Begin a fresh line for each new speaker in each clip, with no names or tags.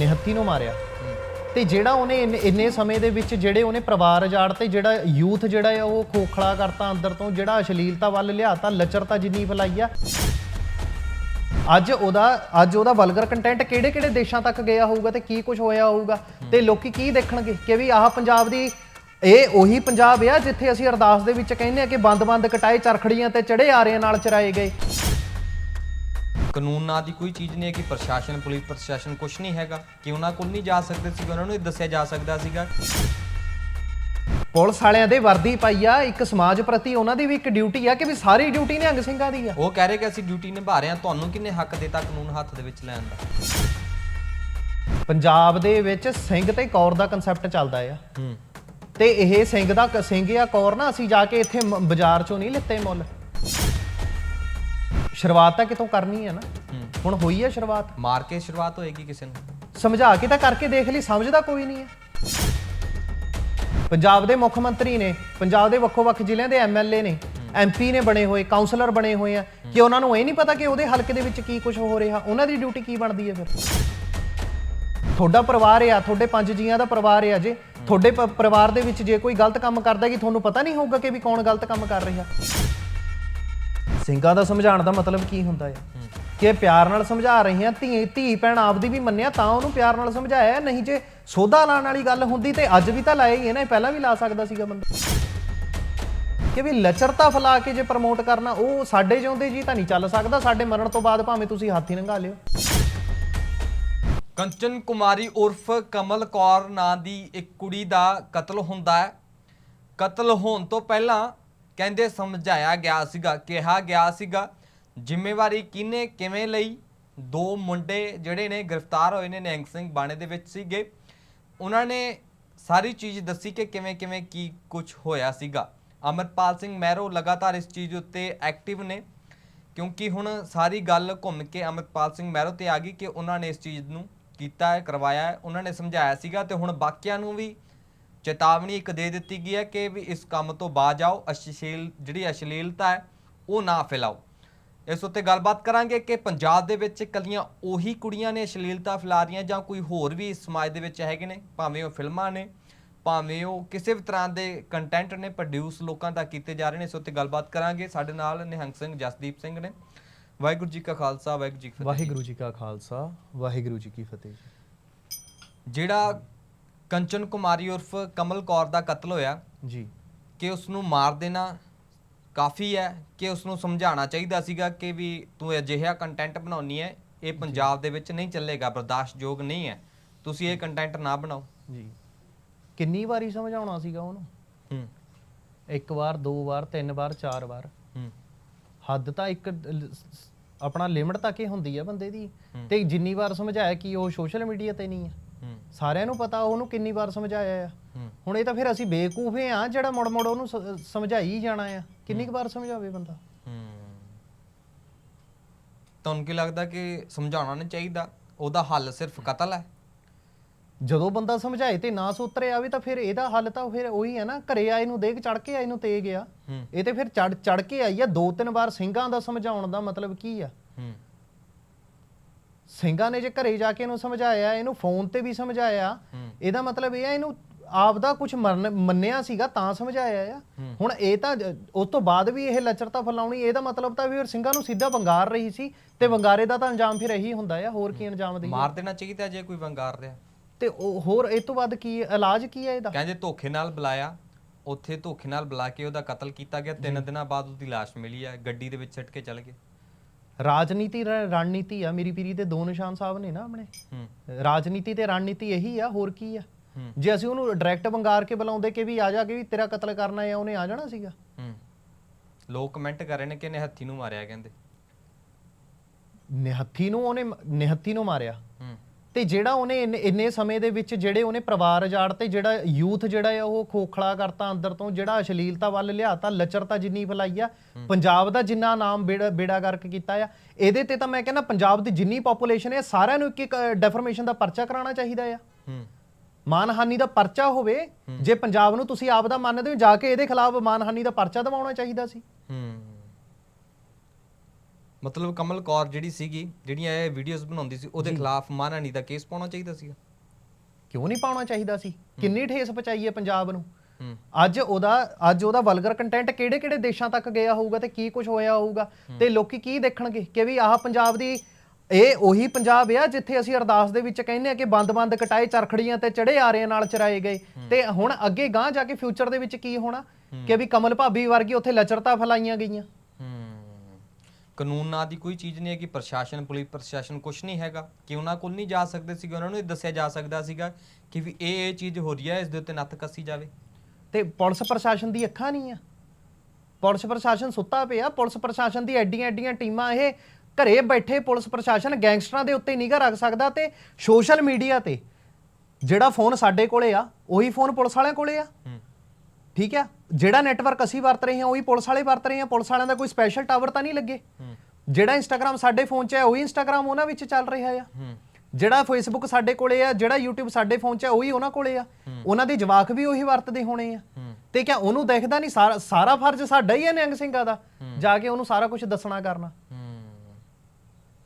ਨਿਹੱਥੀ ਨੂੰ ਮਾਰਿਆ। ਤੇ ਜਿਹੜਾ ਉਹਨੇ ਇੰਨੇ- ਇੰਨੇ ਸਮੇਂ ਦੇ ਵਿੱਚ ਜਿਹੜੇ ਉਹਨੇ ਪਰਿਵਾਰ ਉਜਾੜ ਤੇ ਜਿਹੜਾ ਯੂਥ ਜਿਹੜਾ ਆ ਉਹ ਖੋਖਲਾ ਕਰਤਾ ਅੰਦਰ ਤੋਂ ਜਿਹੜਾ ਅਸ਼ਲੀਲਤਾ ਵੱਲ ਲਿਆਤਾ ਲੱਚਰਤਾ ਜਿੰਨੀ ਫਲਾਈ ਆ। ਅੱਜ ਉਹਦਾ ਅੱਜ ਉਹਦਾ ਵਲਗਰ ਕੰਟੈਂਟ ਕਿਹੜੇ ਕਿਹੜੇ ਦੇਸ਼ਾਂ ਤੱਕ ਗਿਆ ਹੋਊਗਾ ਤੇ ਕੀ ਕੁਝ ਹੋਇਆ ਹੋਊਗਾ? ਤੇ ਲੋਕੀ ਕੀ ਦੇਖਣਗੇ ਕਿ ਵੀ ਆਹ ਪੰਜਾਬ ਦੀ ਇਹ ਉਹੀ ਪੰਜਾਬ ਆ ਜਿੱਥੇ ਅਸੀਂ ਅਰਦਾਸ ਦੇ ਵਿੱਚ ਕਹਿੰਦੇ ਆ ਕਿ ਬੰਦ-ਬੰਦ ਕਟਾਏ ਚਰਖੜੀਆਂ ਤੇ ਚੜੇ ਆਰਿਆਂ ਨਾਲ ਚਰਾਏ ਗਏ।
ਕਾਨੂੰਨ ਨਾਂ ਦੀ ਕੋਈ ਚੀਜ਼ ਨਹੀਂ ਹੈ ਕਿ ਪ੍ਰਸ਼ਾਸਨ ਪੁਲਿਸ ਪ੍ਰਸ਼ਾਸਨ ਕੁਝ ਨਹੀਂ ਹੈਗਾ। ਕਿ ਉਹਨਾਂ ਕੋਲ ਨਹੀਂ ਜਾ ਸਕਦੇ ਸੀ ਉਹਨਾਂ ਨੂੰ ਇਹ ਦੱਸਿਆ ਜਾ ਸਕਦਾ ਸੀਗਾ।
ਪੁਲਿਸ ਵਾਲਿਆਂ ਦੇ ਵਰਦੀ ਪਾਈ ਆ ਇੱਕ ਸਮਾਜ ਪ੍ਰਤੀ ਉਹਨਾਂ ਦੀ ਵੀ ਇੱਕ ਡਿਊਟੀ ਆ ਕਿ ਵੀ ਸਾਰੀ ਡਿਊਟੀ ਨਿਹੰਗ ਸਿੰਘਾਂ ਦੀ ਆ।
ਉਹ ਕਹਿ ਰਹੇ ਕਿ ਅਸੀਂ ਡਿਊਟੀ ਨਿਭਾ ਰਹੇ ਹਾਂ ਤੁਹਾਨੂੰ ਕਿੰਨੇ ਹੱਕ ਦਿੱਤਾ ਕਾਨੂੰਨ ਹੱਥ ਦੇ ਵਿੱਚ ਲੈਣ ਦਾ?
ਪੰਜਾਬ ਦੇ ਵਿੱਚ ਸਿੰਘ ਤੇ ਕੌਰ ਦਾ ਕਨਸੈਪਟ ਚੱਲਦਾ ਆ।
ਹੂੰ।
ਤੇ ਇਹ ਸਿੰਘ ਦਾ ਸਿੰਘ ਆ ਕੌਰ ਨਾ ਅਸੀਂ ਜਾ ਕੇ ਇੱਥੇ ਮ- ਬਾਜ਼ਾਰ ਚੋਂ ਨਹੀਂ ਲਿੱਤੇ ਮੁੱਲ। ਸ਼ੁਰੂਆਤ ਤਾਂ ਕਿਤੋਂ ਕਰਨੀ ਹੈ ਨਾ। ਹੁਣ ਹੋਈ ਹੈ ਸ਼ੁਰੂਆਤ।
ਮਾਰ ਕੇ ਸ਼ੁਰੂਆਤ ਹੋਏਗੀ ਕਿਸੇ ਨੂੰ।
ਸਮਝਾ ਕੇ ਤਾਂ ਕਰਕੇ ਦੇਖ ਲਈ ਸਮਝਦਾ ਕੋਈ ਨਹੀਂ ਹੈ। ਪੰਜਾਬ ਦੇ ਮੁੱਖ ਮੰਤਰੀ ਨੇ ਪੰਜਾਬ ਦੇ ਵੱਖੋ-ਵੱਖ ਜ਼ਿਲ੍ਹਿਆਂ ਦੇ ਐਮਐਲਏ ਨੇ ਐਮਪੀ ਨੇ ਬਣੇ ਹੋਏ ਕਾਉਂਸਲਰ ਬਣੇ ਹੋਏ ਆ ਕਿ ਉਹਨਾਂ ਨੂੰ ਇਹ ਨਹੀਂ ਪਤਾ ਕਿ ਉਹਦੇ ਹਲਕੇ ਦੇ ਵਿੱਚ ਕੀ ਕੁਝ ਹੋ ਰਿਹਾ ਉਹਨਾਂ ਦੀ ਡਿਊਟੀ ਕੀ ਬਣਦੀ ਹੈ ਫਿਰ? ਤੁਹਾਡਾ ਪਰਿਵਾਰ ਆ ਤੁਹਾਡੇ ਪੰਜ ਜੀਆਂ ਦਾ ਪਰਿਵਾਰ ਆ ਜੇ ਤੁਹਾਡੇ ਪਰਿਵਾਰ ਦੇ ਵਿੱਚ ਜੇ ਕੋਈ ਗਲਤ ਕੰਮ ਕਰਦਾ ਕਿ ਤੁਹਾਨੂੰ ਪਤਾ ਨਹੀਂ ਹੋਊਗਾ ਕਿ ਵੀ ਕੌਣ ਗਲਤ ਕੰਮ ਕਰ ਰਿਹਾ? ਸਿੰਘਾਂ ਦਾ ਸਮਝਾਉਣ ਦਾ ਮਤਲਬ ਕੀ ਹੁੰਦਾ ਹੈ। ਕਿ ਪਿਆਰ ਨਾਲ ਸਮਝਾ ਰਹੇ ਹਾਂ ਧੀ ਧੀ ਭੈਣ ਆਪਦੀ ਵੀ ਮੰਨਿਆ ਤਾਂ ਉਹਨੂੰ ਪਿਆਰ ਨਾਲ ਸਮਝਾਇਆ ਨਹੀਂ ਜੇ ਸੋਧਾ ਲਾਣ ਵਾਲੀ ਗੱਲ ਹੁੰਦੀ ਤੇ ਅੱਜ ਵੀ ਤਾਂ ਲਾਇਆ ਹੀ ਹੈ ਨਾ ਪਹਿਲਾਂ ਵੀ ਲਾ ਸਕਦਾ ਸੀਗਾ ਬੰਦਾ। ਕਿ ਵੀ ਲਚਰਤਾ ਫਲਾ ਕੇ ਜੇ ਪ੍ਰਮੋਟ ਕਰਨਾ ਉਹ ਸਾਡੇ ਜਿਉਂਦੇ ਜੀ ਤਾਂ ਨਹੀਂ ਚੱਲ ਸਕਦਾ ਸਾਡੇ ਮਰਨ ਤੋਂ ਬਾਅਦ ਭਾਵੇਂ ਤੁਸੀਂ ਹੱਥ ਹੀ ਨੰਗਾ ਲਿਓ।
ਕੰਚਨ ਕੁਮਾਰੀ ਉਰਫ ਕਮਲ ਕੌਰ ਨਾਂ ਦੀ ਇੱਕ ਕੁੜੀ ਦਾ ਕਤਲ ਹੁੰਦਾ ਹੈ। ਕਤਲ ਹੋਣ ਤੋਂ ਪਹਿਲਾਂ ਕਹਿੰਦੇ ਸਮਝਾਇਆ ਗਿਆ ਸੀਗਾ, ਕਿਹਾ ਗਿਆ ਸੀਗਾ, ਜ਼ਿੰਮੇਵਾਰੀ ਕਿਹਨੇ, ਕਿਵੇਂ ਲਈ? ਦੋ ਮੁੰਡੇ ਜਿਹੜੇ ਨੇ ਗ੍ਰਿਫਤਾਰ ਹੋਏ ਨੇ ਨਿਹੰਗ ਸਿੰਘ ਬਾਣੇ ਦੇ ਵਿੱਚ ਸੀਗੇ। ਉਹਨਾਂ ਨੇ ਸਾਰੀ ਚੀਜ਼ ਦੱਸੀ ਕਿ ਕਿਵੇਂ ਕਿਵੇਂ, ਕੀ ਕੁਝ ਹੋਇਆ ਸੀਗਾ। ਅਮਰਪਾਲ ਸਿੰਘ ਮਹਿਰੋ ਲਗਾਤਾਰ ਇਸ ਚੀਜ਼ ਉੱਤੇ ਐਕਟਿਵ ਨੇ, ਕਿਉਂਕਿ ਹੁਣ ਸਾਰੀ ਗੱਲ ਘੁੰਮ ਕੇ ਅਮਰਪਾਲ ਸਿੰਘ ਮਹਿਰੋ ਤੇ ਆ ਗਈ ਕਿ ਉਹਨਾਂ ਨੇ ਇਸ ਚੀਜ਼ ਨੂੰ ਕੀਤਾ ਹੈ, ਕਰਵਾਇਆ ਹੈ, ਉਹਨਾਂ ਨੇ ਸਮਝਾਇਆ ਸੀਗਾ ਤੇ ਹੁਣ ਬਾਕੀਆਂ ਨੂੰ ਵੀ ਚੇਤਾਵਨੀ ਇੱਕ ਦੇ ਦਿੱਤੀ ਗਈ ਹੈ ਕਿ ਵੀ ਇਸ ਕੰਮ ਤੋਂ ਬਾਜ ਆਓ ਅਸ਼ਲੀਲ ਜਿਹੜੀ ਅਸ਼ਲੀਲਤਾ ਹੈ ਉਹ ਨਾ ਫੈਲਾਓ। ਇਸ ਉੱਤੇ ਗੱਲਬਾਤ ਕਰਾਂਗੇ ਕਿ ਪੰਜਾਬ ਦੇ ਵਿੱਚ ਕੱਲੀਆਂ ਉਹੀ ਕੁੜੀਆਂ ਨੇ ਅਸ਼ਲੀਲਤਾ ਫੈਲਾ ਰਹੀਆਂ ਜਾਂ ਕੋਈ ਹੋਰ ਵੀ ਇਸ ਸਮਾਜ ਦੇ ਵਿੱਚ ਹੈਗੇ ਨੇ ਭਾਵੇਂ ਉਹ ਫਿਲਮਾਂ ਨੇ ਭਾਵੇਂ ਉਹ ਕਿਸੇ ਵੀ ਤਰ੍ਹਾਂ ਦੇ ਕੰਟੈਂਟ ਨੇ ਪ੍ਰੋਡਿਊਸ ਲੋਕਾਂ ਤੱਕ ਕੀਤੇ ਜਾ ਰਹੇ ਨੇ ਇਸ ਉੱਤੇ ਗੱਲਬਾਤ ਕਰਾਂਗੇ। ਸਾਡੇ ਨਾਲ ਨਿਹੰਗ ਸਿੰਘ ਜਸਦੀਪ ਸਿੰਘ ਨੇ। ਵਾਹਿਗੁਰੂ ਜੀ ਕਾ ਖਾਲਸਾ ਵਾਹਿਗੁਰੂ ਜੀ ਕੀ ਫਤਿਹ।
ਵਾਹਿਗੁਰੂ ਜੀ ਕਾ ਖਾਲਸਾ ਵਾਹਿਗੁਰੂ ਜੀ ਕੀ ਫਤਿਹ
ਜਿਹੜਾ ਕੰਚਨ ਕੁਮਾਰੀ ਉਰਫ ਕਮਲ ਕੌਰ ਦਾ ਕਤਲ ਹੋਇਆ।
ਜੀ।
ਕਿ ਉਸ ਨੂੰ ਮਾਰ ਦੇਣਾ ਕਾਫੀ ਹੈ ਕਿ ਉਸ ਨੂੰ ਸਮਝਾਉਣਾ ਚਾਹੀਦਾ ਸੀਗਾ ਕਿ ਵੀ ਤੂੰ ਅਜਿਹਾ ਕੰਟੈਂਟ ਬਣਾਉਣੀ ਹੈ ਇਹ ਪੰਜਾਬ ਦੇ ਵਿੱਚ ਨਹੀਂ ਚੱਲੇਗਾ ਬਰਦਾਸ਼ਤਯੋਗ ਨਹੀਂ ਹੈ। ਤੁਸੀਂ ਇਹ ਕੰਟੈਂਟ ਨਾ ਬਣਾਓ।
ਜੀ। ਕਿੰਨੀ ਵਾਰੀ ਸਮਝਾਉਣਾ ਸੀਗਾ ਉਹਨੂੰ?
ਹੂੰ।
ਇੱਕ ਵਾਰ ਦੋ ਵਾਰ ਤਿੰਨ ਵਾਰ ਚਾਰ ਵਾਰ।
ਹੂੰ।
ਹੱਦ ਤਾਂ ਇੱਕ ਲ- ਸ- ਆਪਣਾ ਲਿਮਟ ਤੱਕ ਹੀ ਹੁੰਦੀ ਹੈ ਬੰਦੇ ਦੀ। ਤੇ ਜਿੰਨੀ ਵਾਰ ਸਮਝਾਇਆ ਕਿ ਉਹ ਸੋਸ਼ਲ ਮੀਡੀਆ ਤੇ ਨਹੀਂ ਹੂੰ ਸਾਰਿਆਂ ਨੂੰ ਪਤਾ ਉਹਨੂੰ ਕਿੰਨੀ ਵਾਰ ਸਮਝਾਇਆ ਆ। ਹੁਣ ਇਹ ਤਾਂ ਫਿਰ ਅਸੀਂ ਬੇਵਕੂਫ ਆ ਜਿਹੜਾ ਮੁੜ ਮੁੜ ਉਹਨੂੰ ਸਮਝਾਈ ਜਾਣਾ ਆ। ਕਿੰਨੀ ਕੁ ਵਾਰ ਸਮਝਾਵੇ ਬੰਦਾ?
ਤੁਹਾਨੂੰ ਕੀ ਲੱਗਦਾ ਕਿ ਸਮਝਾਉਣਾ ਨਹੀਂ ਚਾਹੀਦਾ? ਉਹਦਾ ਹੱਲ ਸਿਰਫ ਕਤਲ ਹੈ?
ਜਦੋਂ ਬੰਦਾ ਸਮਝਾਏ ਤੇ ਨਾ ਸੋਤਰੇ ਆਵੇ ਤਾਂ ਫਿਰ ਇਹਦਾ ਹੱਲ ਤਾਂ ਫਿਰ ਉਹੀ ਹੈ ਨਾ ਘਰੇ ਆਏ ਨੂੰ ਦੇਖ ਚੜ ਕੇ ਆਏ ਨੂੰ ਤੇ ਗਿਆ ਇਹ ਤੇ ਫਿਰ ਚੜ ਚੜ ਕੇ ਆਈ ਆ ਦੋ ਤਿੰਨ ਵਾਰ ਸਿੰਘਾਂ ਦਾ ਸਮਝਾਉਣ ਦਾ ਮਤਲਬ ਕੀ ਆ?
ਹੂੰ।
ਸਿੰਘਾਂ ਨੇ ਜੇ ਘਰੇ ਜਾ ਕੇ ਇਹਨੂੰ ਸਮਝਾਇਆ ਇਹਨੂੰ ਫੋਨ ਤੇ ਵੀ ਸਮਝਾਇਆ ਇਹਦਾ ਮਤਲਬ ਇਹ ਆ ਇਹਨੂੰ ਆਪ ਦਾ ਕੁਝ ਮੰਨਿਆ ਸੀਗਾ ਤਾਂ ਸਮਝਾਇਆ ਆ। ਹੁਣ ਇਹ ਤਾਂ ਉਸ ਤੋਂ ਬਾਅਦ ਵੀ ਇਹ ਲੱਚਰਤਾ ਫਲਾਉਣੀ ਇਹਦਾ ਮਤਲਬ ਤਾਂ ਵੀ ਸਿੰਘਾਂ ਨੂੰ ਸਿੱਧਾ ਵੰਗਾਰ ਰਹੀ ਸੀ ਤੇ ਵੰਗਾਰੇ ਦਾ ਤਾਂ ਅੰਜਾਮ ਫਿਰ ਇਹੀ ਹੁੰਦਾ ਆ ਹੋਰ ਕੀ ਅੰਜਾਮ ਦੇ
ਮਾਰ ਦੇਣਾ ਚਾਹੀਦਾ ਜੇ ਕੋਈ ਵੰਗਾਰ ਰਿਹਾ।
ਤੇ ਉਹ ਹੋਰ ਇਹ ਤੋਂ ਬਾਅਦ ਕੀ ਇਲਾਜ ਕੀ ਹੈ ਇਹਦਾ?
ਕਹਿੰਦੇ ਧੋਖੇ ਨਾਲ ਬੁਲਾਇਆ ਉੱਥੇ ਧੋਖੇ ਨਾਲ ਬੁਲਾ ਕੇ ਉਹਦਾ ਕਤਲ ਕੀਤਾ ਗਿਆ ਤਿੰਨ ਦਿਨਾਂ ਬਾਅਦ ਉਹਦੀ ਲਾਸ਼ ਮਿਲੀ ਹੈ ਗੱਡੀ ਦੇ ਵਿੱਚ ਸਿੱਟ ਕੇ ਚਲ ਗਏ।
ਰਾਜਨੀਤੀ ਰਣਨੀਤੀ ਆ। ਮੇਰੀ ਪੀਰੀ ਦੇ ਦੋ ਨਿਸ਼ਾਨ ਸਾਹਿਬ ਨੇ ਨਾ ਆਪਣੇ। ਰਾਜਨੀਤੀ ਤੇ ਰਣਨੀਤੀ ਇਹੀ ਆ ਹੋਰ ਕੀ ਆ? ਜੇ ਅਸੀਂ ਉਹਨੂੰ ਡਾਇਰੈਕਟ ਵੰਗਾਰ ਕੇ ਬੁਲਾਉਂਦੇ ਕਿ ਵੀ ਆ ਜਾ ਕੇ ਵੀ ਤੇਰਾ ਕਤਲ ਕਰਨਾ ਹੈ ਉਹਨੇ ਆ ਜਾਣਾ ਸੀਗਾ।
ਲੋਕ ਕਮੈਂਟ ਕਰ ਰਹੇ ਨੇ ਕਿ ਇਹਨੇ ਹੱਥੀ ਨੂੰ ਮਾਰਿਆ ਕਹਿੰਦੇ।
ਨਿਹੱਥੀ ਨੂੰ ਉਹਨੇ ਨਿਹੱਥੀ ਨੂੰ ਮਾਰਿਆ। ਤੇ ਜਿਹੜਾ ਉਹਨੇ ਇੰਨੇ- ਇੰਨੇ ਸਮੇਂ ਦੇ ਵਿੱਚ ਜਿਹੜੇ ਉਹਨੇ ਪਰਿਵਾਰ ਉਜਾੜ ਤੇ ਜਿਹੜਾ ਯੂਥ ਜਿਹੜਾ ਆ ਉਹ ਖੋਖਲਾ ਕਰਤਾ ਅੰਦਰ ਤੋਂ ਜਿਹੜਾ ਅਸ਼ਲੀਲਤਾ ਵੱਲ ਲਿਆਤਾ ਲੱਚਰਤਾ ਜਿੰਨੀ ਫਲਾਈ ਆ ਪੰਜਾਬ ਦਾ ਜਿੰਨਾ ਨਾਮ ਬੇੜਾ ਬੇੜਾ ਗਰਕ ਕੀਤਾ ਆ ਇਹਦੇ ਤੇ ਤਾਂ ਮੈਂ ਕਹਿੰਦਾ ਪੰਜਾਬ ਦੀ ਜਿੰਨੀ ਪੋਪੂਲੇਸ਼ਨ ਹੈ ਸਾਰਿਆਂ ਨੂੰ ਇੱਕ ਇੱਕ ਡੈਫਰਮੇਸ਼ਨ ਦਾ ਪਰਚਾ ਕਰਾਉਣਾ ਚਾਹੀਦਾ ਆ।
ਹੂੰ।
ਮਾਨਹਾਨੀ ਦਾ ਪਰਚਾ ਹੋਵੇ ਜੇ ਪੰਜਾਬ ਨੂੰ ਤੁਸੀਂ ਆਪ ਦਾ ਮੰਨਦੇ ਹੋ ਜਾ ਕੇ ਇਹਦੇ ਖਿਲਾਫ ਮਾਨਹਾਨੀ ਦਾ ਪਰਚਾ ਦਿਵਾਉਣਾ ਚਾਹੀਦਾ ਸੀ।
ਹੂੰ। ਮਤਲਬ ਕਮਲ ਕੌਰ ਜਿਹੜੀ ਸੀਗੀ ਜਿਹੜੀਆਂ ਇਹ ਵੀਡੀਓਜ਼ ਬਣਾਉਂਦੀ ਸੀ ਉਹਦੇ ਖਿਲਾਫ ਮਾਨਹਾਨੀ ਦਾ ਕੇਸ ਪਾਉਣਾ ਚਾਹੀਦਾ ਸੀਗਾ।
ਕਿਉਂ ਨਹੀਂ ਪਾਉਣਾ ਚਾਹੀਦਾ ਸੀ? ਕਿੰਨੀ ਠੇਸ ਪਹੁੰਚਾਈ ਹੈ ਪੰਜਾਬ ਨੂੰ? ਅੱਜ ਉਹਦਾ ਅੱਜ ਉਹਦਾ ਵਲਗਰ ਕੰਟੈਂਟ ਕਿਹੜੇ ਕਿਹੜੇ ਦੇਸ਼ਾਂ ਤੱਕ ਗਿਆ ਹੋਊਗਾ ਤੇ ਕੀ ਕੁਝ ਹੋਇਆ ਹੋਊਗਾ? ਤੇ ਲੋਕੀ ਕੀ ਦੇਖਣਗੇ ਕਿ ਵੀ ਆਹ ਪੰਜਾਬ ਦੀ ਇਹ ਉਹੀ ਪੰਜਾਬ ਆ ਜਿੱਥੇ ਅਸੀਂ ਅਰਦਾਸ ਦੇ ਵਿੱਚ ਕਹਿੰਦੇ ਆ ਕਿ ਬੰਦ-ਬੰਦ ਕਟਾਏ ਚਰਖੜੀਆਂ ਤੇ ਚੜੇ ਆਰਿਆਂ ਨਾਲ ਚਰਾਏ ਗਏ। ਤੇ ਹੁਣ ਅੱਗੇ ਗਾਂ ਜਾ ਕੇ ਫਿਊਚਰ ਦੇ ਵਿੱਚ ਕੀ ਹੋਣਾ? ਕਿ ਵੀ ਕਮਲ ਭਾਬੀ ਵਰਗੀ ਉੱਥੇ ਲਚਰਤਾ ਫੈਲਾਈਆਂ ਗਈਆਂ।
ਕਾਨੂੰਨ ਨਾਂ ਦੀ ਕੋਈ ਚੀਜ਼ ਨਹੀਂ ਹੈ ਕਿ ਪ੍ਰਸ਼ਾਸਨ ਪੁਲਿਸ ਪ੍ਰਸ਼ਾਸਨ ਕੁਝ ਨਹੀਂ ਹੈਗਾ। ਕਿ ਉਹਨਾਂ ਕੋਲ ਨਹੀਂ ਜਾ ਸਕਦੇ ਸੀਗੇ ਉਹਨਾਂ ਨੂੰ ਇਹ ਦੱਸਿਆ ਜਾ ਸਕਦਾ ਸੀਗਾ ਕਿ ਵੀ ਇਹ ਇਹ ਚੀਜ਼ ਹੋ ਰਹੀ ਹੈ ਇਸ ਦੇ ਉੱਤੇ ਨੱਥ ਕੱਸੀ ਜਾਵੇ।
ਤੇ ਪੁਲਿਸ ਪ੍ਰਸ਼ਾਸਨ ਦੀ ਅੱਖਾਂ ਨਹੀਂ ਆ। ਪੁਲਿਸ ਪ੍ਰਸ਼ਾਸਨ ਸੁੱਤਾ ਪਿਆ ਪੁਲਿਸ ਪ੍ਰਸ਼ਾਸਨ ਦੀ ਐਡੀਆਂ ਐਡੀਆਂ ਟੀਮਾਂ ਇਹ ਘਰੇ ਬੈਠੇ ਪੁਲਿਸ ਪ੍ਰਸ਼ਾਸਨ ਗੈਂਗਸਟਰਾਂ ਦੇ ਉੱਤੇ ਨਿਗਾਹ ਰੱਖ ਸਕਦਾ ਤੇ ਸੋਸ਼ਲ ਮੀਡੀਆ ਤੇ ਜਿਹੜਾ ਫੋਨ ਸਾਡੇ ਕੋਲੇ ਆ ਉਹੀ ਫੋਨ ਪੁਲਿਸ ਵਾਲਿਆਂ ਕੋਲੇ ਆ।
ਹੂੰ।
ਠੀਕ ਆ? ਜਿਹੜਾ ਨੈਟਵਰਕ ਅਸੀਂ ਵਰਤ ਰਹੇ ਹਾਂ ਉਹੀ ਪੁਲਿਸ ਵਾਲੇ ਵਰਤ ਰਹੇ ਆ। ਪੁਲਿਸ ਵਾਲਿਆਂ ਦਾ ਕੋਈ ਸਪੈਸ਼ਲ ਟਾਵਰ ਤਾਂ ਨਹੀਂ ਲੱਗੇ।
ਹੂੰ।
ਜਿਹੜਾ ਇੰਸਟਾਗ੍ਰam ਸਾਡੇ ਫੋਨ 'ਚ ਹੈ ਉਹੀ ਇੰਸਟਾਗ੍ਰam ਉਹਨਾਂ ਵਿੱਚ ਚੱਲ ਰਿਹਾ ਆ। ਜਿਹੜਾ ਫੇਸਬੁੱਕ ਸਾਡੇ ਕੋਲੇ ਆ ਜਿਹੜਾ YouTube ਸਾਡੇ ਫੋਨ 'ਚ ਹੈ ਉਹੀ ਉਹਨਾਂ ਕੋਲੇ ਆ। ਉਹਨਾਂ ਦੇ ਜਵਾਕ ਵੀ ਉਹੀ ਵਰਤਦੇ ਹੋਣੇ ਆ। ਤੇ ਕਿਆ ਉਹਨੂੰ ਦੇਖਦਾ ਨਹੀਂ ਸਾਰਾ ਫਰਜ਼ ਸਾਡਾ ਹੀ ਹੈ ਨਿਹੰਗ ਸਿੰਘਾਂ ਦਾ ਜਾ ਕੇ ਉਹਨੂੰ ਸਾਰਾ ਕੁਝ ਦੱਸਣਾ ਕਰਨਾ।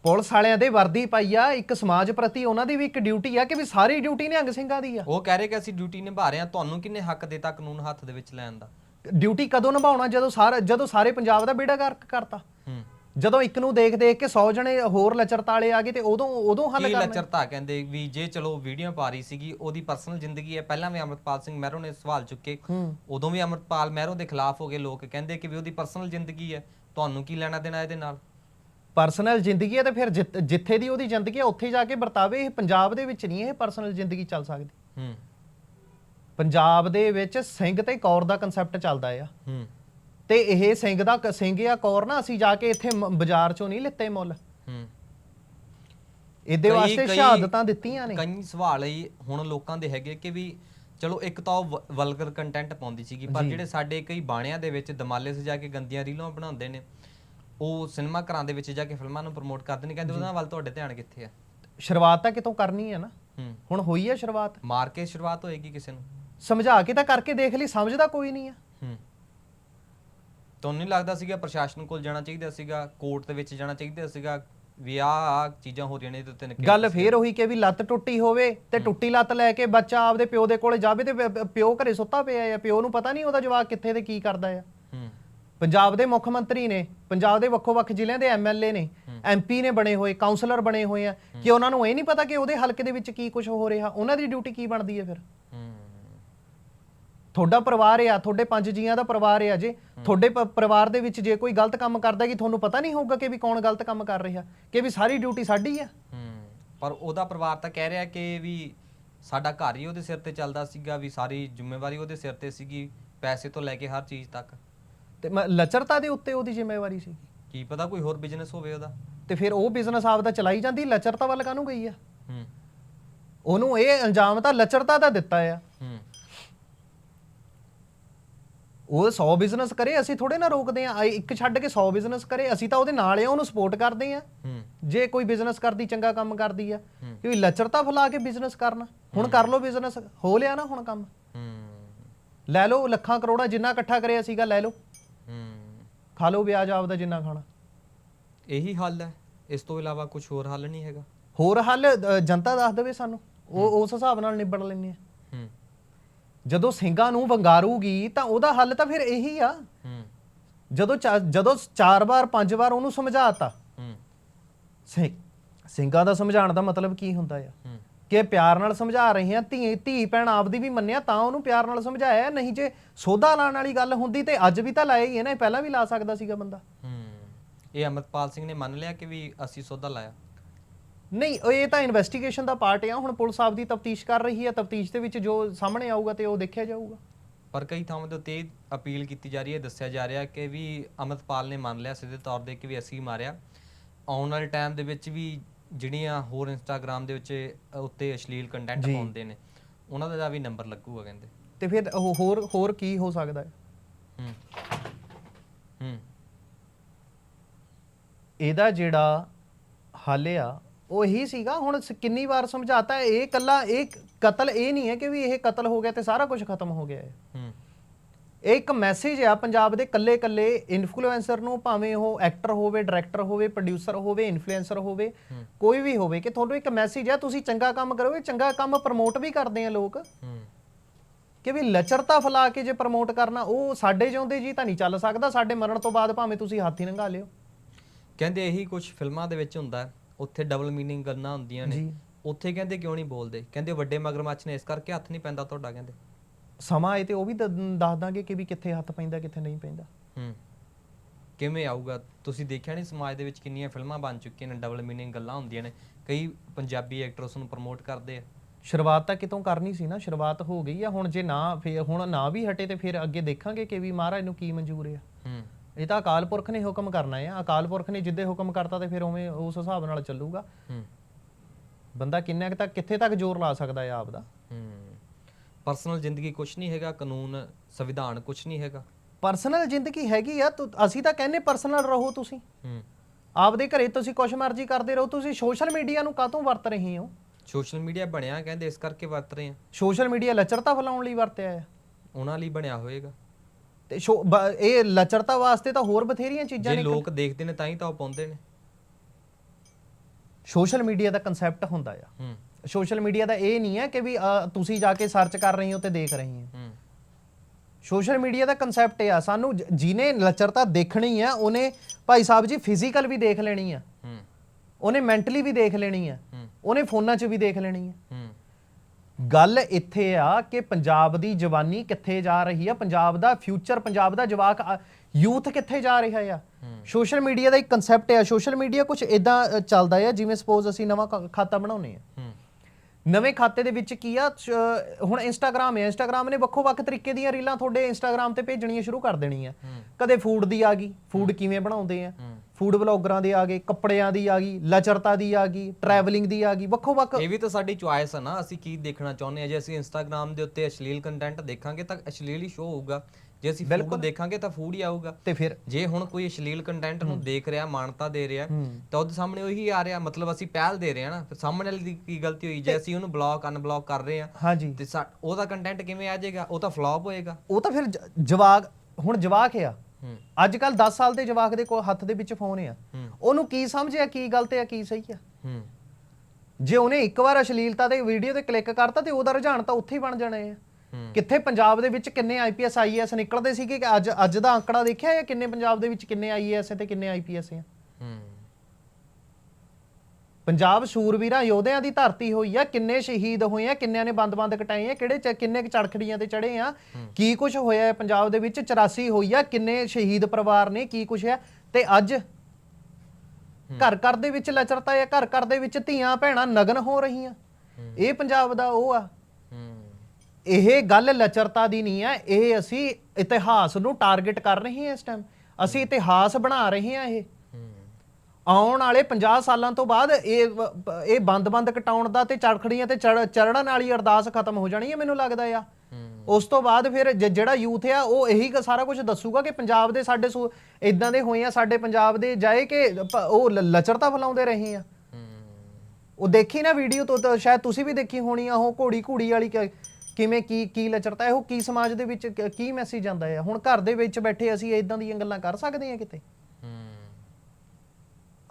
ਪੁਲਿਸ ਵਾਲਿਆਂ ਦੇ ਵਰਦੀ ਪਾਈ ਆ ਇੱਕ ਸਮਾਜ ਪ੍ਰਤੀ ਉਹਨਾਂ ਦੀ ਵੀ ਇੱਕ ਡਿਊਟੀ ਆ ਕਿ ਵੀ ਸਾਰੀ ਡਿਊਟੀ ਨਿਹੰਗ ਸਿੰਘਾਂ ਦੀ ਆ।
ਉਹ ਕਹਿ ਰਹੇ ਕਿ ਅਸੀਂ ਡਿਊਟੀ ਨਿਭਾ ਰਹੇ ਹਾਂ ਤੁਹਾਨੂੰ ਕਿੰਨੇ ਹੱਕ ਦਿੱਤਾ ਕਾਨੂੰਨ ਹੱਥ ਦੇ ਵਿੱਚ ਲੈਣ ਦਾ?
ਡਿਊਟੀ ਕਦੋਂ ਨਿਭਾਉਣਾ ਜਦੋਂ ਸਾਰਾ ਜਦੋਂ ਸਾਰੇ ਪੰਜਾਬ ਦਾ ਬੇੜਾ ਗਰਕ ਕਰਤਾ? ਜਦੋਂ ਇੱਕ ਨੂੰ ਦੇਖ ਦੇਖ ਕੇ 100 ਜਣੇ ਹੋਰ ਲਚਰਤਾਲੇ ਆ ਗਏ ਤੇ ਉਦੋਂ ਉਦੋਂ ਹੱਲ
ਕੀ
ਕਰਨਾ
ਲੱਚਰਤਾ ਕਹਿੰਦੇ ਵੀ ਜੇ ਚਲੋ ਵੀਡੀਓ ਪਾ ਰਹੀ ਸੀਗੀ ਉਹਦੀ ਪਰਸਨਲ ਜ਼ਿੰਦਗੀ ਹੈ। ਪਹਿਲਾਂ ਵੀ ਅਮਰਪਾਲ ਸਿੰਘ ਮਹਿਰੋ ਨੇ ਸਵਾਲ ਚੁੱਕੇ। ਉਦੋਂ ਵੀ ਅਮਰਪਾਲ ਮਹਿਰੋ ਦੇ ਖਿਲਾਫ ਹੋ ਗਏ ਲੋਕ ਕਹਿੰਦੇ ਕਿ ਵੀ ਉਹਦੀ ਪਰਸਨਲ ਜ਼ਿੰਦਗੀ ਹੈ। ਤੁਹਾਨੂੰ ਕੀ ਲੈਣਾ ਦੇਣਾ ਇਹਦੇ ਨਾਲ?
ਪਰਸਨਲ ਜ਼ਿੰਦਗੀ ਹੈ ਤੇ ਫਿਰ ਜਿੱਥ- ਜਿੱਥੇ ਦੀ ਉਹਦੀ ਜ਼ਿੰਦਗੀ ਹੈ ਉੱਥੇ ਜਾ ਕੇ ਵਰਤਾਵੇ। ਇਹ ਪੰਜਾਬ ਦੇ ਵਿੱਚ ਨਹੀਂ ਇਹ ਪਰਸਨਲ ਜ਼ਿੰਦਗੀ ਚੱਲ ਸਕਦੀ।
ਹੂੰ।
ਪੰਜਾਬ ਦੇ ਵਿੱਚ ਸਿੰਘ ਤੇ ਕੌਰ ਦਾ ਕਨਸੈਪਟ ਚੱਲਦਾ ਆ।
ਹੂੰ।
ਤੇ ਇਹ ਸਿੰਘ ਦਾ ਸਿੰਘ ਕੌਰ ਨਾ ਅਸੀਂ ਜਾ ਕੇ ਇੱਥੇ ਮ- ਬਾਜ਼ਾਰ ਚੋਂ ਨਹੀਂ ਲਿੱਤੇ ਮੁੱਲ।
ਹੂੰ।
ਇਹਦੇ
ਕਈ-
ਵਾਸਤੇ
ਕਈ-
ਸ਼ਹਾਦਤਾਂ ਦਿੱਤੀਆਂ ਨੇ।
ਕਈ ਸਵਾਲ ਹੀ ਹੁਣ ਲੋਕਾਂ ਦੇ ਹੈਗੇ ਕਿ ਵੀ ਚਲੋ ਇੱਕ ਤਾਂ ਉਹ ਵਲਗਰ ਕੰਟੈਂਟ ਪਾਉਂਦੀ ਸੀਗੀ ਪਰ ਜਿਹੜੇ ਸਾਡੇ ਕਈ ਬਾਣਿਆਂ ਦੇ ਵਿੱਚ ਦਮਾਲੇ ਸਜਾ ਕੇ ਗੰਦੀਆਂ ਰੀਲਾਂ ਬਣਾਉਂਦੇ ਨੇ ਉਹ ਸਿਨੇਮਾ ਘਰਾਂ ਦੇ ਵਿੱਚ ਜਾ ਕੇ ਫਿਲਮਾਂ ਨੂੰ ਪ੍ਰਮੋਟ ਕਰਦੇ ਨੇ ਕਹਿੰਦੇ ਉਹਨਾਂ ਵੱਲ ਤੁਹਾਡੇ ਧਿਆਨ ਕਿੱਥੇ ਆ?
ਸ਼ੁਰੂਆਤ ਤਾਂ ਕਿਤੋਂ ਕਰਨੀ ਹੈ ਨਾ।
ਹੂੰ।
ਹੁਣ ਹੋਈ ਹੈ ਸ਼ੁਰੂਆਤ।
ਮਾਰ ਕੇ ਸ਼ੁਰੂਆਤ ਹੋਏਗੀ ਕਿਸੇ ਨੂੰ?
ਸਮਝਾ ਕੇ ਤਾਂ ਕਰਕੇ ਦੇਖ ਲਈ ਸਮਝਦਾ ਕੋਈ ਨਹੀਂ ਆ।
ਹੂੰ। ਤੁਹਾਨੂੰ ਨਹੀਂ ਲੱਗਦਾ ਸੀਗਾ ਪ੍ਰਸ਼ਾਸਨ ਕੋਲ ਜਾਣਾ ਚਾਹੀਦਾ ਸੀਗਾ ਕੋਰਟ ਦੇ ਵਿੱਚ ਜਾਣਾ ਚਾਹੀਦਾ ਸੀਗਾ ਵੀ ਆਹ ਆਹ ਚੀਜ਼ਾਂ ਹੋ ਰਹੀਆਂ ਨੇ ਇਹਦੇ ਉੱਤੇ ਨਕੇਲ
ਗੱਲ ਫੇਰ ਉਹੀ ਕਿ ਵੀ ਲੱਤ ਟੁੱਟੀ ਹੋਵੇ ਤੇ ਟੁੱਟੀ ਲੱਤ ਲੈ ਕੇ ਬੱਚਾ ਆਪਦੇ ਪਿਓ ਦੇ ਕੋਲੇ ਜਾਵੇ ਤੇ ਪ- ਪ- ਪਿਓ ਘਰੇ ਸੁੱਤਾ ਪਿਆ ਆ ਪਿਓ ਨੂੰ ਪਤਾ ਨਹੀਂ ਉਹਦਾ ਜਵਾਕ ਕਿੱਥੇ ਤੇ ਕੀ ਕਰਦਾ ਆ।
ਹੂੰ।
ਪੰਜਾਬ ਦੇ ਮੁੱਖ ਮੰਤਰੀ ਨੇ ਪੰਜਾਬ ਦੇ ਵੱਖੋ-ਵੱਖ ਜ਼ਿਲ੍ਹਿਆਂ ਦੇ ਐਮਐਲਏ ਨੇ ਐਮਪੀ ਨੇ ਬਣੇ ਹੋਏ ਕਾਉਂਸਲਰ ਬਣੇ ਹੋਏ ਆ ਕਿ ਉਹਨਾਂ ਨੂੰ ਇਹ ਨਹੀਂ ਪਤਾ ਕਿ ਉਹਦੇ ਹਲਕੇ ਦੇ ਵਿੱਚ ਕੀ ਕੁਝ ਹੋ ਰਿਹਾ ਉਹਨਾਂ ਦੀ ਡਿਊਟੀ ਕੀ ਬਣਦੀ ਹੈ ਫਿਰ? ਤੁਹਾਡਾ ਪਰਿਵਾਰ ਆ ਤੁਹਾਡੇ ਪੰਜ ਜੀਆਂ ਦਾ ਪਰਿਵਾਰ ਆ ਜੇ ਤੁਹਾਡੇ ਪਰਿਵਾਰ ਦੇ ਵਿੱਚ ਜੇ ਕੋਈ ਗਲਤ ਕੰਮ ਕਰਦਾ ਕਿ ਤੁਹਾਨੂੰ ਪਤਾ ਨਹੀਂ ਹੋਊਗਾ ਕਿ ਵੀ ਕੌਣ ਗਲਤ ਕੰਮ ਕਰ ਰਿਹਾ ਕਿ ਵੀ ਸਾਰੀ ਡਿਊਟੀ ਸਾਡੀ ਆ?
ਪਰ ਉਹਦਾ ਪਰਿਵਾਰ ਤਾਂ ਕਹਿ ਰਿਹਾ ਕਿ ਵੀ ਸਾਡਾ ਘਰ ਹੀ ਉਹਦੇ ਸਿਰ ਤੇ ਚੱਲਦਾ ਸੀਗਾ ਵੀ ਸਾਰੀ ਜ਼ਿੰਮੇਵਾਰੀ ਉਹਦੇ ਸਿਰ ਤੇ ਸੀਗੀ ਪੈਸੇ ਤੋਂ ਲੈ ਕੇ ਹਰ ਚੀਜ਼ ਤੱਕ।
ਤੇ ਮੈਂ- ਲਚਰਤਾ ਦੇ ਉੱਤੇ ਉਹਦੀ ਜ਼ਿੰਮੇਵਾਰੀ ਸੀ।
ਕੀ ਪਤਾ ਕੋਈ ਹੋਰ ਬਿਜ਼ਨਸ ਹੋਵੇ ਉਹਦਾ।
ਤੇ ਫਿਰ ਉਹ ਬਿਜ਼ਨਸ ਆਪਦਾ ਚਲਾਈ ਜਾਂਦੀ ਲਚਰਤਾ ਵੱਲ ਕਾਹਨੂੰ ਗਈ ਆ?
ਹੂੰ।
ਉਹਨੂੰ ਇਹ ਅੰਜਾਮ ਤਾਂ ਲਚਰਤਾ ਦਾ ਦਿੱਤਾ ਆ।
ਹੂੰ।
ਉਹ 100 ਬਿਜ਼ਨਸ ਕਰੇ ਅਸੀਂ ਥੋੜੇ ਨਾ ਰੋਕਦੇ ਆ ਇੱਕ ਛੱਡ ਕੇ 100 ਬਿਜ਼ਨਸ ਕਰੇ ਅਸੀਂ ਤਾਂ ਉਹਦੇ ਨਾਲ ਆ ਉਹਨੂੰ ਸਪੋਰਟ ਕਰਦੇ ਆ ਜੇ ਕੋਈ ਬਿਜ਼ਨਸ ਕਰਦੀ ਚੰਗਾ ਕੰਮ ਕਰਦੀ ਆ।
ਹੂੰ।
ਕਿ ਲਚਰਤਾ ਫੈਲਾ ਕੇ ਬਿਜ਼ਨਸ ਕਰਨਾ। ਹੁਣ ਕਰ ਲਓ ਬਿਜ਼ਨਸ ਹੋ ਲਿਆ ਨਾ ਹੁਣ ਕੰਮ। ਲੈ ਲਓ ਲੱਖਾਂ ਕਰੋੜਾਂ ਜਿੰਨਾ ਇਕੱਠਾ ਕਰਿਆ ਸੀਗਾ ਲੈ ਲਓ। ਖਾ ਲਓ ਵਿਆਜ ਆਪਦਾ ਜਿੰਨਾ ਖਾਣਾ।
ਇਹੀ ਹੱਲ ਹੈ। ਇਸ ਤੋਂ ਇਲਾਵਾ ਕੁਝ ਹੋਰ ਹੱਲ ਨਹੀਂ ਹੈਗਾ।
ਹੋਰ ਹੱਲ ਜਨਤਾ ਦੱਸ ਦੇਵੇ ਸਾਨੂੰ। ਉਹ ਉਸ ਹਿਸਾਬ ਨਾਲ ਨਿਬੜ ਲੈਂਦੇ ਆ
ਹੂੰ।
ਜਦੋਂ ਸਿੰਘਾਂ ਨੂੰ ਵੰਗਾਰੂਗੀ ਤਾਂ ਉਹਦਾ ਹੱਲ ਤਾਂ ਫਿਰ ਇਹੀ ਆ।
ਹੂੰ।
ਜਦੋਂ ਚਾ- ਜਦੋਂ ਚਾਰ ਵਾਰ ਪੰਜ ਵਾਰ ਉਹਨੂੰ ਸਮਝਾਤਾ।
ਹੂੰ।
ਸਿੰਘ ਸਿੰਘਾਂ ਦਾ ਸਮਝਾਉਣ ਦਾ ਮਤਲਬ ਕੀ ਹੁੰਦਾ ਆ?
ਹੂੰ।
ਕਿ ਪਿਆਰ ਨਾਲ ਸਮਝਾ ਰਹੇ ਆ ਧੀ ਧੀ ਭੈਣ ਆਪਦੀ ਵੀ ਮੰਨਿਆ ਤਾਂ ਉਹਨੂੰ ਪਿਆਰ ਨਾਲ ਸਮਝਾਇਆ ਨਹੀਂ ਜੇ ਸੋਧਾ ਲਾਣ ਵਾਲੀ ਗੱਲ ਹੁੰਦੀ ਤੇ ਅੱਜ ਵੀ ਤਾਂ ਲਾਇਆ ਹੀ ਹੈ ਨਾ ਇਹ ਪਹਿਲਾਂ ਵੀ ਲਾ ਸਕਦਾ ਸੀਗਾ ਬੰਦਾ।
ਹੂੰ। ਇਹ ਅਮਰਪਾਲ ਸਿੰਘ ਨੇ ਮੰਨ ਲਿਆ ਕਿ ਵੀ ਅਸੀਂ ਸੌਦਾ ਲਾਇਆ?
ਨਹੀਂ ਉਹ ਇਹ ਤਾਂ ਇਨਵੈਸਟੀਗੇਸ਼ਨ ਦਾ ਪਾਰਟ ਆ। ਹੁਣ ਪੁਲਿਸ ਆਪਦੀ ਤਫਤੀਸ਼ ਕਰ ਰਹੀ ਹੈ ਤਫਤੀਸ਼ ਦੇ ਵਿੱਚ ਜੋ ਸਾਹਮਣੇ ਆਊਗਾ ਤੇ ਉਹ ਦੇਖਿਆ ਜਾਊਗਾ।
ਪਰ ਕਈ ਥਾਵਾਂ ਦੇ ਉੱਤੇ ਅਪੀਲ ਕੀਤੀ ਜਾ ਰਹੀ ਹੈ ਦੱਸਿਆ ਜਾ ਰਿਹਾ ਕਿ ਵੀ ਅਮਰਪਾਲ ਨੇ ਮੰਨ ਲਿਆ ਸਿੱਧੇ ਤੌਰ ਤੇ ਕਿ ਵੀ ਅਸੀਂ ਮਾਰਿਆ। ਆਉਣ ਵਾਲੇ ਟਾਈਮ ਦੇ ਵਿੱਚ ਵੀ ਜਿਹੜੀਆਂ ਹੋਰ ਇੰਸਟਾਗ੍ਰam ਦੇ ਵਿੱਚ ਉੱਤੇ ਅਸ਼ਲੀਲ ਕੰਟੈਂਟ
ਜੀ।
ਪਾਉਂਦੇ ਨੇ ਉਹਨਾਂ ਦਾ ਵੀ ਨੰਬਰ ਲੱਗੂਗਾ ਕਹਿੰਦੇ।
ਤੇ ਫਿਰ ਉਹ ਹੋਰ ਹੋਰ ਕੀ ਹੋ ਸਕਦਾ ਹੈ?
ਹੂੰ। ਹੂੰ।
ਇਹਦਾ ਜਿਹੜਾ ਹੱਲ ਆ ਉਹ ਸੀਗਾ ਹੁਣ ਸ- ਕਿੰਨੀ ਵਾਰ ਸਮਝਾਤਾ ਇਹ ਕੱਲਾ ਇਹ ਕਤਲ ਇਹ ਨਹੀਂ ਹੈ ਕਿ ਵੀ ਇਹ ਕਤਲ ਹੋ ਗਿਆ ਤੇ ਸਾਰਾ ਕੁਝ ਖਤਮ ਹੋ ਗਿਆ ਹੈ।
ਹੂੰ।
ਇਹ ਇੱਕ ਮੈਸੇਜ ਆ ਪੰਜਾਬ ਦੇ ਕੱਲੇ ਕੱਲੇ ਇਨਫਲੂਐਂਸਰ ਨੂੰ ਭਾਵੇਂ ਉਹ ਐਕਟਰ ਹੋਵੇ ਡਾਇਰੈਕਟਰ ਹੋਵੇ ਪ੍ਰੋਡਿਊਸਰ ਹੋਵੇ ਇਨਫਲੂਐਂਸਰ ਹੋਵੇ ਕੋਈ ਵੀ ਹੋਵੇ ਕਿ ਤੁਹਾਨੂੰ ਇੱਕ ਮੈਸੇਜ ਆ ਤੁਸੀਂ ਚੰਗਾ ਕੰਮ ਕਰੋਗੇ ਚੰਗਾ ਕੰਮ ਪ੍ਰਮੋਟ ਵੀ ਕਰਦੇ ਆ ਲੋਕ।
ਹੂੰ।
ਕਿ ਵੀ ਲਚਰਤਾ ਫਲਾ ਕੇ ਜੇ ਪ੍ਰਮੋਟ ਕਰਨਾ ਉਹ ਸਾਡੇ ਜਿਉਂਦੇ ਜੀ ਤਾਂ ਨਹੀਂ ਚੱਲ ਸਕਦਾ ਸਾਡੇ ਮਰਨ ਤੋਂ ਬਾਅਦ ਭਾਵੇਂ ਤੁਸੀਂ ਹੱਥ ਨੰਗਾ ਲਿਓ।
ਕਹਿੰਦੇ ਇਹੀ ਕੁਝ ਫਿਲਮਾਂ ਦੇ ਵਿੱਚ ਹੁੰਦਾ ਹੈ। ਉੱਥੇ ਡਬਲ ਮੀਨਿੰਗ ਗੱਲਾਂ ਹੁੰਦੀਆਂ ਨੇ।
ਜੀ।
ਉੱਥੇ ਕਹਿੰਦੇ ਕਿਉਂ ਨਹੀਂ ਬੋਲਦੇ? ਕਹਿੰਦੇ ਵੱਡੇ ਮਗਰਮੱਛ ਨੇ ਇਸ ਕਰਕੇ ਹੱਥ ਨਹੀਂ ਪੈਂਦਾ ਤੁਹਾਡਾ ਕਹਿੰਦੇ।
ਸਮਾਂ ਆਏ ਤੇ ਉਹ ਵੀ ਦ- ਦੱਸ ਦਾਂਗੇ ਕਿ ਵੀ ਕਿੱਥੇ ਹੱਥ ਪੈਂਦਾ ਕਿੱਥੇ ਨਹੀਂ ਪੈਂਦਾ।
ਹੂੰ। ਕਿਵੇਂ ਆਊਗਾ? ਤੁਸੀਂ ਦੇਖਿਆ ਨਹੀਂ ਸਮਾਜ ਦੇ ਵਿੱਚ ਕਿੰਨੀਆਂ ਫਿਲਮਾਂ ਬਣ ਚੁੱਕੀਆਂ ਨੇ ਡਬਲ ਮੀਨਿੰਗ ਗੱਲਾਂ ਹੁੰਦੀਆਂ ਨੇ। ਕਈ ਪੰਜਾਬੀ ਐਕਟਰ ਉਸ ਨੂੰ ਪ੍ਰਮੋਟ ਕਰਦੇ ਆ।
ਸ਼ੁਰੂਆਤ ਤਾਂ ਕਿਤੋਂ ਕਰਨੀ ਸੀ ਨਾ ਸ਼ੁਰੂਆਤ ਹੋ ਗਈ ਆ ਹੁਣ ਜੇ ਨਾ ਫੇਰ ਹੁਣ ਨਾ ਵੀ ਹਟੇ ਤੇ ਫਿਰ ਅੱਗੇ ਦੇਖਾਂਗੇ ਕਿ ਵੀ ਮਹਾਰਾਜ ਨੂੰ ਕੀ ਮਨਜ਼ੂਰ ਆ।
ਹੂੰ।
ਇਹ ਤਾਂ ਅਕਾਲ ਪੁਰਖ ਨੇ ਹੁਕਮ ਕਰਨਾ ਹੈ। ਅਕਾਲ ਪੁਰਖ ਨੇ ਜਿੱਦੇ ਹੁਕਮ ਕਰਤਾ ਤੇ ਫਿਰ ਉਵੇਂ ਉਸ ਹਿਸਾਬ ਨਾਲ ਚੱਲੂਗਾ।
ਹੂੰ।
ਬੰਦਾ ਕਿੰਨੇ ਕੁ ਤੱਕ ਕਿੱਥੇ ਤੱਕ ਜ਼ੋਰ ਲਾ ਸਕਦਾ ਹੈ ਆਪ ਦਾ?
ਹੂੰ। ਪਰਸਨਲ ਜ਼ਿੰਦਗੀ ਕੁਝ ਨਹੀਂ ਹੈਗਾ ਕਾਨੂੰਨ ਸੰਵਿਧਾਨ ਕੁਝ ਨਹੀਂ ਹੈਗਾ।
ਪਰਸਨਲ ਜ਼ਿੰਦਗੀ ਹੈਗੀ ਆ ਤੂੰ- ਅਸੀਂ ਤਾਂ ਕਹਿੰਨੇ ਪਰਸਨਲ ਰਹੋ ਤੁਸੀਂ।
ਹੂੰ।
ਆਪਦੇ ਘਰੇ ਤੁਸੀਂ ਕੁਛ ਮਰਜ਼ੀ ਕਰਦੇ ਰਹੋ ਤੁਸੀਂ ਸੋਸ਼ਲ ਮੀਡੀਆ ਨੂੰ ਕਾਹਤੋਂ ਵਰਤ ਰਹੇ ਹੋ?
ਸੋਸ਼ਲ ਮੀਡੀਆ ਬਣਿਆ ਕਹਿੰਦੇ ਇਸ ਕਰਕੇ ਵਰਤ ਰਹੇ ਆ
ਸੋਸ਼ਲ ਮੀਡੀਆ ਲਚਰਤਾ ਫੈਲਾਉਣ ਲਈ ਵਰਤਿਆ ਹੈ।
ਉਹਨਾਂ ਲਈ ਬਣਿਆ ਹੋਏਗਾ।
ਤੇ ਸ਼ੋ- ਬ- ਇਹ ਲਚਰਤਾ ਵਾਸਤੇ ਤਾਂ ਹੋਰ ਬਥੇਰੀਆਂ ਚੀਜ਼ਾਂ
ਜੇ
ਨੇ
ਲੋਕ ਦੇਖਦੇ ਨੇ ਤਾਂ ਹੀ ਤਾਂ ਉਹ ਪਾਉਂਦੇ ਨੇ।
ਸੋਸ਼ਲ ਮੀਡੀਆ ਦਾ ਕਨਸੈਪਟ ਹੁੰਦਾ ਆ।
ਹੂੰ।
ਸੋਸ਼ਲ ਮੀਡੀਆ ਦਾ ਇਹ ਨਹੀਂ ਹੈ ਕਿ ਵੀ ਅ, ਤੁਸੀਂ ਜਾ ਕੇ ਸਰਚ ਕਰ ਰਹੇ ਹੋ ਤੇ ਦੇਖ ਰਹੇ ਹੋ।
ਹੂੰ।
ਸੋਸ਼ਲ ਮੀਡੀਆ ਦਾ ਕਨਸੈਪਟ ਇਹ ਆ ਸਾਨੂੰ ਜ- ਜਿਹਨੇ ਲਚਰਤਾ ਦੇਖਣੀ ਆ ਉਹਨੇ ਭਾਈ ਸਾਹਿਬ ਜੀ ਫਿਜ਼ੀਕਲ ਵੀ ਦੇਖ ਲੈਣੀ ਆ।
ਹੂੰ।
ਉਹਨੇ ਮੈਂਟਲੀ ਵੀ ਦੇਖ ਲੈਣੀ ਆ।
ਹੂੰ।
ਉਹਨੇ ਫੋਨਾਂ 'ਚ ਵੀ ਦੇਖ ਲੈਣੀ ਆ।
ਹੂੰ।
ਗੱਲ ਇੱਥੇ ਆ ਕਿ ਪੰਜਾਬ ਦੀ ਜਵਾਨੀ ਕਿੱਥੇ ਜਾ ਰਹੀ ਆ? ਪੰਜਾਬ ਦਾ ਫਿਊਚਰ ਪੰਜਾਬ ਦਾ ਜਵਾਕ ਯੂਥ ਕਿੱਥੇ ਜਾ ਰਿਹਾ ਆ? ਸੋਸ਼ਲ ਮੀਡੀਆ ਦਾ ਇੱਕ ਕਨਸੈਪਟ ਆ। ਸੋਸ਼ਲ ਮੀਡੀਆ ਕੁਝ ਇਦਾਂ ਚੱਲਦਾ ਆ ਜਿਵੇਂ ਸਪੋਜ਼ ਅਸੀਂ ਨਵਾਂ ਖਾਤਾ ਬਣਾਉਨੇ ਆ। ਨਵੇਂ ਖਾਤੇ ਦੇ ਵਿੱਚ ਕੀ ਆ? ਹੁਣ ਇੰਸਟਾਗ੍ਰam ਹੈ। ਇੰਸਟਾਗ੍ਰam ਨੇ ਵੱਖੋ ਵੱਖ ਤਰੀਕੇ ਦੀਆਂ ਰੀਲਾਂ ਤੁਹਾਡੇ ਇੰਸਟਾਗ੍ਰam ਤੇ ਭੇਜਣੀਆਂ ਸ਼ੁਰੂ ਕਰ ਦੇਣੀਆਂ। ਕਦੇ ਫੂਡ ਦੀ ਆ ਗਈ। ਫੂਡ ਕਿਵੇਂ ਬਣਾਉਂਦੇ ਆ? ਫੂਡ ਬਲੌਗਰਾਂ ਦੇ ਆ ਗਏ ਕੱਪੜਿਆਂ ਦੀ ਆ ਗਈ ਲਚਰਤਾ ਦੀ ਆ ਗਈ ਟਰੈਵਲਿੰਗ ਦੀ ਆ ਗਈ ਵੱਖੋ ਵੱਖ।
ਇਹ ਵੀ ਤਾਂ ਸਾਡੀ ਚੁਆਇਸ ਹੈ ਨਾ। ਅਸੀਂ ਕੀ ਦੇਖਣਾ ਚਾਹੁੰਦੇ ਹਾਂ ਜੇ ਅਸੀਂ ਇੰਸਟਾਗ੍ਰam ਦੇ ਉੱਤੇ ਅਸ਼ਲੀਲ ਕੰਟੈਂਟ ਦੇਖਾਂਗੇ ਤਾਂ ਅਸ਼ਲੀਲ ਹੀ ਸ਼ੋ ਹੋਊਗਾ। ਜੇ ਅਸੀਂ ਫੂਡ ਦੇਖਾਂਗੇ ਤਾਂ ਫੂਡ ਹੀ ਆਊਗਾ।
ਤੇ ਫਿਰ?
ਜੇ ਹੁਣ ਕੋਈ ਅਸ਼ਲੀਲ ਕੰਟੈਂਟ ਨੂੰ ਦੇਖ ਰਿਹਾ ਮਾਨਤਾ ਦੇ ਰਿਹਾ ਤਾਂ ਉਹਦੇ ਸਾਹਮਣੇ ਉਹੀ ਆ ਰਿਹਾ ਮਤਲਬ ਅਸੀਂ ਪਹਿਲ ਦੇ ਰਹੇ ਹਾਂ ਨਾ ਫਿਰ ਸਾਹਮਣੇ ਵਾਲੀ ਦੀ ਕੀ ਗਲਤੀ ਹੋਈ? ਜੇ ਅਸੀਂ ਉਹਨੂੰ ਬਲੌਕ ਅਨਬਲੌਕ ਕਰ ਰਹੇ ਹਾਂ ਤੇ ਉਹਦਾ ਕੰਟੈਂਟ ਕਿਵੇਂ ਆ ਜਾਏਗਾ? ਉਹ ਤਾਂ ਫਲॉप ਹੋਏਗਾ।
ਉਹ ਤਾਂ ਫਿਰ ਜਵਾਕ ਹੁਣ ਜਵਾਕ ਆ। ਅੱਜ ਕੱਲ 10 ਸਾਲ ਦੇ ਜਵਾਕ ਦੇ ਕੋਲ ਹੱਥ ਦੇ ਵਿੱਚ ਫੋਨ ਆ। ਉਹਨੂੰ ਕੀ ਸਮਝਿਆ ਕੀ ਗਲਤ ਆ ਕੀ ਸਹੀ ਆ? ਜੇ ਉਹਨੇ ਇੱਕ ਵਾਰ ਅਸ਼ਲੀਲਤਾ ਦੇ ਵੀਡੀਓ ਤੇ ਕਲਿੱਕ ਕਰਤਾ ਤੇ ਉਹਦਾ ਰੁਝਾਨ ਤਾਂ ਉੱਥੇ ਹੀ ਬਣ ਜਾਣਾ ਹੂੰ। ਕਿੱਥੇ ਪੰਜਾਬ ਦੇ ਵਿੱਚ ਕਿੰਨੇ ਆਈਪੀਐਸ ਆਈਏਐਸ ਨਿਕਲਦੇ ਸੀਗੇ ਕਿ ਅੱਜ ਅੱਜ ਦਾ ਅੰਕੜਾ ਦੇਖਿਆ ਹੈ ਕਿੰਨੇ ਪੰਜਾਬ ਦੇ ਵਿੱਚ ਕਿੰਨੇ ਆਈਏਐਸ ਤੇ ਕਿੰਨੇ ਆਈਪੀਐਸ ਆ?
ਹੂੰ।
ਪੰਜਾਬ ਸ਼ੂਰਵੀਰਾਂ ਯੋਧਿਆਂ ਦੀ ਧਰਤੀ ਹੋਈ ਆ ਕਿੰਨੇ ਸ਼ਹੀਦ ਹੋਏ ਆ ਕਿੰਨਿਆਂ ਨੇ ਬੰਦ-ਬੰਦ ਕਟਾਏ ਆ ਕਿਹੜੇ ਕਿੰਨੇ ਕੁ ਚੜਖੜੀਆਂ ਤੇ ਚੜੇ ਆ ਕੀ ਕੁਝ ਹੋਇਆ ਹੈ ਪੰਜਾਬ ਦੇ ਵਿੱਚ 84 ਹੋਈ ਆ ਕਿੰਨੇ ਸ਼ਹੀਦ ਪਰਿਵਾਰ ਨੇ ਕੀ ਕੁਝ ਆ ਤੇ ਅੱਜ ਘਰ ਘਰ ਦੇ ਵਿੱਚ ਲਚਰਤਾ ਆ ਘਰ ਘਰ ਦੇ ਵਿੱਚ ਧੀਆਂ ਭੈਣਾਂ ਨਗਨ ਹੋ ਰਹੀਆਂ। ਇਹ ਪੰਜਾਬ ਦਾ ਉਹ ਆ
ਹੂੰ
ਇਹ ਗੱਲ ਲਚਰਤਾ ਦੀ ਨਹੀਂ ਹੈ ਇਹ ਅਸੀਂ ਇਤਿਹਾਸ ਨੂੰ ਟਾਰਗੇਟ ਕਰ ਰਹੇ ਹਾਂ ਇਸ ਟਾਈਮ ਅਸੀਂ ਇਤਿਹਾਸ ਬਣਾ ਰਹੇ ਹਾਂ ਇਹ। ਆਉਣ ਵਾਲੇ 50 ਸਾਲਾਂ ਤੋਂ ਬਾਅਦ ਇਹ ਇਹ ਬੰਦ-ਬੰਦ ਕਟਾਉਣ ਦਾ ਤੇ ਚੜਖੜੀਆਂ ਤੇ ਚੜ੍ਹਨ ਵਾਲੀ ਅਰਦਾਸ ਖਤਮ ਹੋ ਜਾਣੀ ਹੈ ਮੈਨੂੰ ਲੱਗਦਾ ਆ। ਉਸ ਤੋਂ ਬਾਅਦ ਫਿਰ ਜਿਹੜਾ ਯੂਥ ਆ ਉਹ ਇਹੀ ਸਾਰਾ ਕੁਝ ਦੱਸੂਗਾ ਕਿ ਪੰਜਾਬ ਦੇ ਸਾਡੇ ਇਦਾਂ ਦੇ ਹੋਏ ਆ ਸਾਡੇ ਪੰਜਾਬ ਦੇ ਜਾਏ ਕਿ ਉਹ ਲਚਰਤਾ ਫਲਾਉਂਦੇ ਰਹੇ ਆ। ਉਹ ਦੇਖੀ ਨਾ ਵੀਡੀਓ ਤੋਂ ਸ਼ਾਇਦ ਤੁਸੀਂ ਵੀ ਦੇਖੀ ਹੋਣੀ ਆ ਉਹ ਘੋੜੀ ਘੂੜੀ ਵਾਲੀ ਕਿ- ਕਿਵੇਂ ਕੀ ਕੀ ਲਚਰਤਾ ਹੈ ਉਹ ਕੀ ਸਮਾਜ ਦੇ ਵਿੱਚ ਕ- ਕੀ ਮੈਸੇਜ ਜਾਂਦਾ ਹੈ? ਹੁਣ ਘਰ ਦੇ ਵਿੱਚ ਬੈਠੇ ਅਸੀਂ ਇਦਾਂ ਦੀਆਂ ਗੱਲਾਂ ਕਰ ਸਕਦੇ ਹਾਂ ਕਿਤੇ?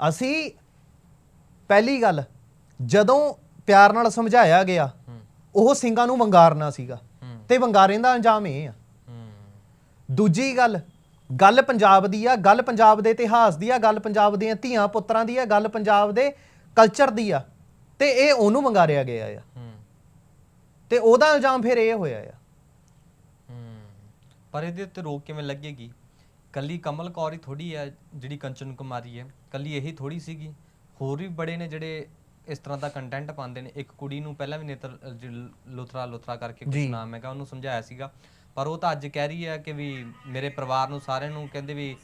ਅਸੀਂ ਪਹਿਲੀ ਗੱਲ ਜਦੋਂ ਪਿਆਰ ਨਾਲ ਸਮਝਾਇਆ ਗਿਆ ਉਹ ਸਿੰਘਾਂ ਨੂੰ ਵੰਗਾਰਨਾ ਸੀਗਾ। ਤੇ ਵੰਗਾਰੇ ਦਾ ਅੰਜਾਮ ਇਹ ਆ। ਦੂਜੀ ਗੱਲ ਗੱਲ ਪੰਜਾਬ ਦੀ ਆ ਗੱਲ ਪੰਜਾਬ ਦੇ ਇਤਿਹਾਸ ਦੀ ਆ ਗੱਲ ਪੰਜਾਬ ਦੀਆਂ ਧੀਆਂ ਪੁੱਤਰਾਂ ਦੀ ਆ ਗੱਲ ਪੰਜਾਬ ਦੇ ਕਲਚਰ ਦੀ ਆ। ਤੇ ਇਹ ਉਹਨੂੰ ਵੰਗਾਰਿਆ ਗਿਆ ਆ। ਤੇ ਉਹਦਾ ਇਲਜ਼ਾਮ ਫਿਰ ਇਹ ਹੋਇਆ ਆ।
ਪਰ ਇਹਦੇ ਉੱਤੇ ਰੋਕ ਕਿਵੇਂ ਲੱਗੇਗੀ? ਕੱਲੀ ਕਮਲ ਕੌਰ ਹੀ ਥੋੜੀ ਹੈ ਜਿਹੜੀ ਕੰਚਨ ਕੁਮਾਰੀ ਹੈ। ਕੱਲੀ ਇਹੀ ਥੋੜੀ ਸੀਗੀ। ਹੋਰ ਵੀ ਬੜੇ ਨੇ ਜਿਹੜੇ ਇਸ ਤਰ੍ਹਾਂ ਦਾ ਕੰਟੈਂਟ ਪਾਉਂਦੇ ਨੇ। ਇੱਕ ਕੁੜੀ ਨੂੰ ਪਹਿਲਾਂ ਵੀ ਨੇਤਰ ਅ, ਜਿਹੜੀ ਲੁਥਰਾ ਲੁਥਰਾ ਕਰਕੇ ਕੁਝ
ਜੀ।
ਨਾਮ ਹੈਗਾ ਉਹਨੂੰ ਸਮਝਾਇਆ ਸੀਗਾ। ਪਰ ਉਹ ਤਾਂ ਅੱਜ ਕਹਿ ਰਹੀ ਹੈ ਕਿ ਵੀ ਮੇਰੇ ਪਰਿਵਾਰ ਨੂੰ ਸਾਰਿਆਂ ਨੂੰ ਕਹਿੰਦੇ ਵੀ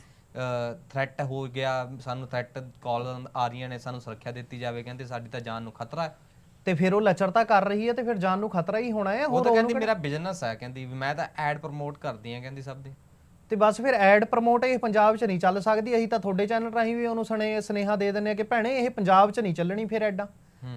ਥ੍ਰੈਟ ਹੋ ਗਿਆ ਸਾਨੂੰ ਥ੍ਰੈਟ ਕਾਲ ਆ ਰਹੀਆਂ ਨੇ ਸਾਨੂੰ ਸੁਰੱਖਿਆ ਦਿੱਤੀ ਜਾਵੇ। ਕਹਿੰਦੇ ਸਾਡੀ ਤਾਂ ਜਾਨ ਨੂੰ ਖਤਰਾ ਹੈ।
ਤੇ ਫਿਰ ਉਹ ਲਚਰਤਾ ਕਰ ਰਹੀ ਹੈ ਤੇ ਫਿਰ ਜਾਨ ਨੂੰ ਖਤਰਾ ਹੀ ਹੋਣਾ ਹੈ
ਉਹ ਤਾਂ ਕਹਿੰਦੀ ਮੇਰਾ ਬਿਜ਼ਨਸ ਹੈ ਕਹਿੰਦੀ ਵੀ ਮੈਂ ਤਾਂ ਐਡ ਪ੍ਰਮੋਟ ਕਰਦੀ ਆ ਕਹਿੰਦੀ ਸਭ ਦੀ।
ਤੇ ਬਸ ਫਿਰ ਐਡ ਪ੍ਰਮੋਟ ਇਹ ਪੰਜਾਬ 'ਚ ਨਹੀਂ ਚੱਲ ਸਕਦੀ ਅਸੀਂ ਤਾਂ ਤੁਹਾਡੇ ਚੈਨਲ ਰਾਹੀਂ ਵੀ ਉਹਨੂੰ ਸਨੇ ਸੁਨੇਹਾ ਦੇ ਦਿੰਨੇ ਆ ਕਿ ਭੈਣੇ ਇਹ ਪੰਜਾਬ 'ਚ ਨਹੀਂ ਚੱਲਣੀ ਫਿਰ ਐਡਾਂ।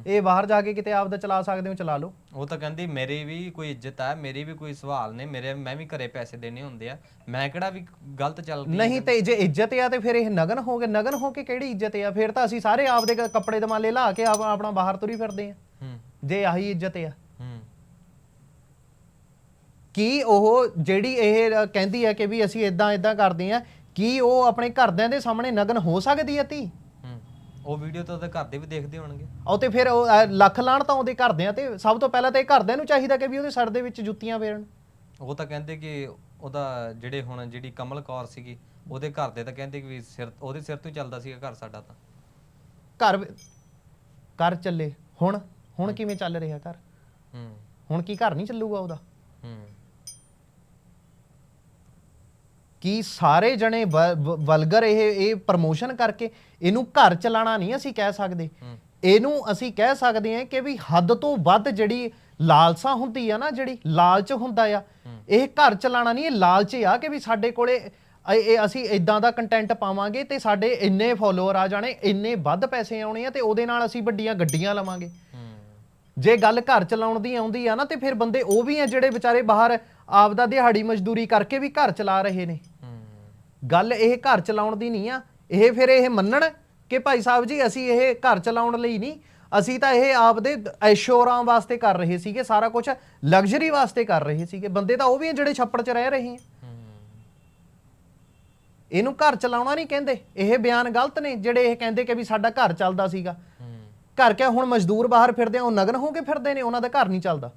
ਇਹ ਬਾਹਰ ਜਾ ਕੇ ਕਿਤੇ ਆਪਦਾ ਚਲਾ ਸਕਦੇ ਹੋ ਚਲਾ ਲਓ।
ਉਹ ਤਾਂ ਕਹਿੰਦੀ ਮੇਰੀ ਵੀ ਕੋਈ ਇੱਜ਼ਤ ਹੈ ਮੇਰੀ ਵੀ ਕੋਈ ਸਵਾਲ ਨੇ ਮੇਰੇ ਮੈਂ ਵੀ ਘਰੇ ਪੈਸੇ ਦੇਣੇ ਹੁੰਦੇ ਆ ਮੈਂ ਕਿਹੜਾ ਵੀ ਗਲਤ ਚੱਲਦੀ
ਨਹੀਂ ਤੇ ਜੇ ਇੱਜ਼ਤ ਆ ਤੇ ਫਿਰ ਇਹ ਨਗਨ ਹੋ ਗਏ ਨਗਨ ਹੋ ਕੇ ਕਿਹੜੀ ਇੱਜ਼ਤ ਆ? ਫਿਰ ਤਾਂ ਅਸੀਂ ਸਾਰੇ ਆਪਦੇ ਕ- ਕੱਪੜੇ ਦਮਾਲੇ ਲਾ ਕੇ ਆਪ- ਆਪਣਾ ਬਾਹਰ ਤੁਰੀ ਫਿਰਦੇ ਆ
ਹੂੰ।
ਜੇ ਆਹੀ ਇੱਜ਼ਤ ਆ।
ਹੂੰ।
ਕੀ ਉਹ ਜਿਹੜੀ ਇਹ ਕਹਿੰਦੀ ਹੈ ਕਿ ਵੀ ਅਸੀਂ ਇਦਾਂ ਇਦਾਂ ਕਰਦੇ ਆ ਕੀ ਉਹ ਆਪਣੇ ਘਰਦਿਆਂ ਦੇ ਸਾਹਮਣੇ ਨਗਨ ਹੋ ਸਕਦੀ ਹੈ ਤੀ
ਹੂੰ। ਉਹ ਵੀਡੀਓ ਤਾਂ ਉਹਦੇ ਘਰ ਦੇ ਵੀ ਦੇਖਦੇ ਹੋਣਗੇ।
ਉਹ ਤੇ ਫਿਰ ਉਹ ਲੱਖ ਲਾਣ ਤਾਂ ਉਹਦੇ ਘਰਦਿਆਂ ਤੇ ਸਭ ਤੋਂ ਪਹਿਲਾਂ ਤਾਂ ਇਹ ਘਰਦਿਆਂ ਨੂੰ ਚਾਹੀਦਾ ਕਿ ਵੀ ਉਹਦੇ ਸਿਰ ਦੇ ਵਿੱਚ ਜੁੱਤੀਆਂ ਫੇਰਨ
ਉਹ ਤਾਂ ਕਹਿੰਦੇ ਕਿ ਉਹਦਾ ਜਿਹੜੇ ਹੁਣ ਜਿਹੜੀ ਕਮਲ ਕੌਰ ਸੀਗੀ ਉਹਦੇ ਘਰ ਦੇ ਤਾਂ ਕਹਿੰਦੇ ਕਿ ਵੀ ਸਿਰ ਉਹਦੇ ਸਿਰ ਤੋਂ ਹੀ ਚੱਲਦਾ ਸੀਗਾ ਘਰ ਸਾਡਾ ਤਾਂ।
ਘਰ ਘਰ ਚੱਲੇ। ਹੁਣ ਹੁਣ ਕਿਵੇਂ ਚੱਲ ਰਿਹਾ ਘਰ?
ਹੂੰ।
ਹੁਣ ਕੀ ਘਰ ਨਹੀਂ ਚੱਲੂਗਾ ਉਹਦਾ?
ਹੂੰ।
ਕੀ ਸਾਰੇ ਜਣੇ ਵਲਗਰ ਇਹ ਇਹ ਪ੍ਰਮੋਸ਼ਨ ਕਰਕੇ ਇਹਨੂੰ ਘਰ ਚਲਾਣਾ ਨਹੀਂ ਅਸੀਂ ਕਹਿ ਸਕਦੇ? ਇਹਨੂੰ ਅਸੀਂ ਕਹਿ ਸਕਦੇ ਹਾਂ ਕਿ ਵੀ ਹੱਦ ਤੋਂ ਵੱਧ ਜਿਹੜੀ ਲਾਲਸਾ ਹੁੰਦੀ ਆ ਨਾ ਜਿਹੜੀ ਲਾਲਚ ਹੁੰਦਾ ਆ ਇਹ ਘਰ ਚਲਾਣਾ ਨਹੀਂ ਇਹ ਲਾਲਚ ਆ ਕਿ ਵੀ ਸਾਡੇ ਕੋਲੇ ਇਹ- ਅਸੀਂ ਇਦਾਂ ਦਾ ਕੰਟੈਂਟ ਪਾਵਾਂਗੇ ਤੇ ਸਾਡੇ ਇੰਨੇ ਫਾਲੋਅਰ ਆ ਜਾਣੇ ਇੰਨੇ ਵੱਧ ਪੈਸੇ ਆਉਣੇ ਆ ਤੇ ਉਹਦੇ ਨਾਲ ਅਸੀਂ ਵੱਡੀਆਂ ਗੱਡੀਆਂ ਲਵਾਂਗੇ। ਜੇ ਗੱਲ ਘਰ ਚਲਾਉਣ ਦੀ ਆਉਂਦੀ ਆ ਨਾ, ਤੇ ਫਿਰ ਬੰਦੇ ਉਹ ਵੀ ਆ ਜਿਹੜੇ ਵਿਚਾਰੇ ਬਾਹਰ ਆਪਦਾ ਦਿਹਾੜੀ ਮਜ਼ਦੂਰੀ ਕਰਕੇ ਵੀ ਘਰ ਚਲਾ ਰਹੇ ਨੇ। ਗੱਲ ਇਹ ਘਰ ਚਲਾਉਣ ਦੀ ਨਹੀਂ ਆ, ਇਹ ਫਿਰ ਇਹ ਮੰਨਣ ਕਿ ਭਾਈ ਸਾਹਿਬ ਜੀ, ਅਸੀਂ ਇਹ ਘਰ ਚਲਾਉਣ ਲਈ ਨਹੀਂ, ਅਸੀਂ ਤਾਂ ਇਹ ਆਪਦੇ ਐਸ਼ੋਰਾਂ ਵਾਸਤੇ ਕਰ ਰਹੇ ਸੀਗੇ, ਸਾਰਾ ਕੁਝ ਲਗਜ਼ਰੀ ਵਾਸਤੇ ਕਰ ਰਹੇ ਸੀਗੇ। ਬੰਦੇ ਤਾਂ ਉਹ ਵੀ ਆ ਜਿਹੜੇ ਛੱਪੜ 'ਚ ਰਹਿ ਰਹੇ ਆ। ਇਹਨੂੰ ਘਰ ਚਲਾਉਣਾ ਨਹੀਂ ਕਹਿੰਦੇ, ਇਹ ਬਿਆਨ ਗਲਤ ਨੇ ਜਿਹੜੇ ਇਹ ਕਹਿੰਦੇ ਕਿ ਵੀ ਸਾਡਾ ਘਰ ਚੱਲਦਾ ਸੀਗਾ। ਘਰ ਕਿਆ ਹੁਣ ਮਜ਼ਦੂਰ ਬਾਹਰ ਫਿਰਦੇ ਆ ਉਹ ਨਗਨ ਹੋ ਕੇ ਫਿਰਦੇ ਨੇ ਉਹਨਾਂ ਦਾ ਘਰ ਨਹੀਂ ਚੱਲਦਾ।